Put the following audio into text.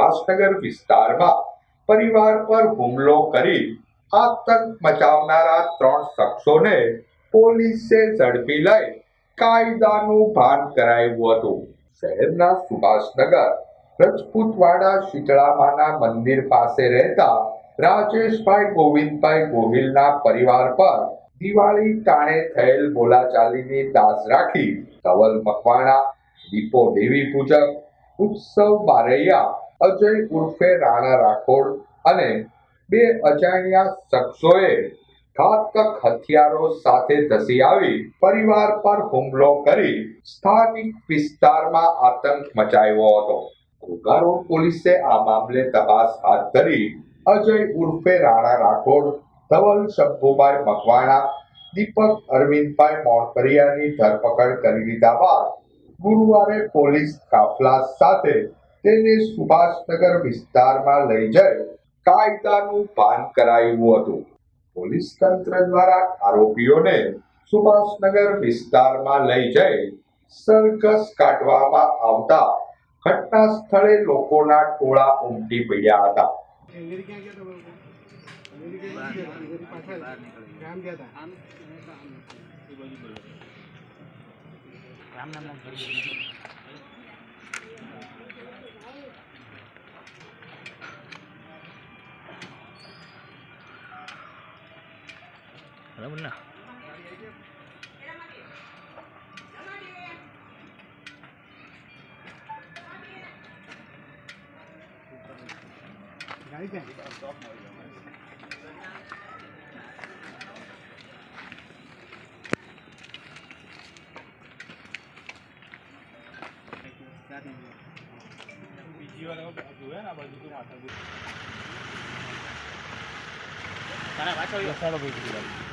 સુભાષનગર વિસ્તારમાં પરિવાર પર હુમલો કરી આતંક મચાવનારા ત્રણ શખ્સોને પોલીસે ઝડપી લઈ કાયદાનું ભાન કરાવ્યું હતું. શહેરના સુભાષનગર, રજપૂતવાડા, શીતળામાના મંદિર પાસે રહેતા રાજેશભાઈ ગોવિંદભાઈ ગોહિલના પરિવાર પર દિવાળી ટાણે થયેલ બોલાચાલીની દાસ રાખી ધવલ મકવાણા, દીપો દેવી પૂજક, ઉત્સવ બારૈયા અજય ઉર્ફે રાણા રાઠોડ અને બે અજાણ્યા શખ્સોએ ઘાતક હથિયારો સાથે ધસી આવી પરિવાર પર હુમલો કરી સ્થાનિક વિસ્તારમાં આતંક મચાવ્યો હતો. ઘોઘા પોલીસે આ મામલે તપાસ હાથ ધરી અજય ઉર્ફે રાણા રાઠોડ, ધવલ શંભુભાઈ મકવાણા, દીપક અરવિંદભાઈ મોણપરિયાની ધરપકડ કરી લીધા બાદ ગુરુવારે પોલીસ કાફલા સાથે તેને સુભાષનગર વિસ્તારમાં લઈ જઈ કાયદાનું ભાન કરાયું હતું. પોલીસ તંત્ર દ્વારા આરોપીઓને સુભાષનગર વિસ્તારમાં લઈ જઈ સરઘસ કાઢવામાં આવતા ઘટના સ્થળે લોકોના ટોળા ઉમટી પડ્યા હતા. રામ નામ nó bên nào Hãy subscribe cho kênh Ghiền Mì Gõ Để không bỏ lỡ những video hấp dẫn તને પાછો વસાડો ભાઈ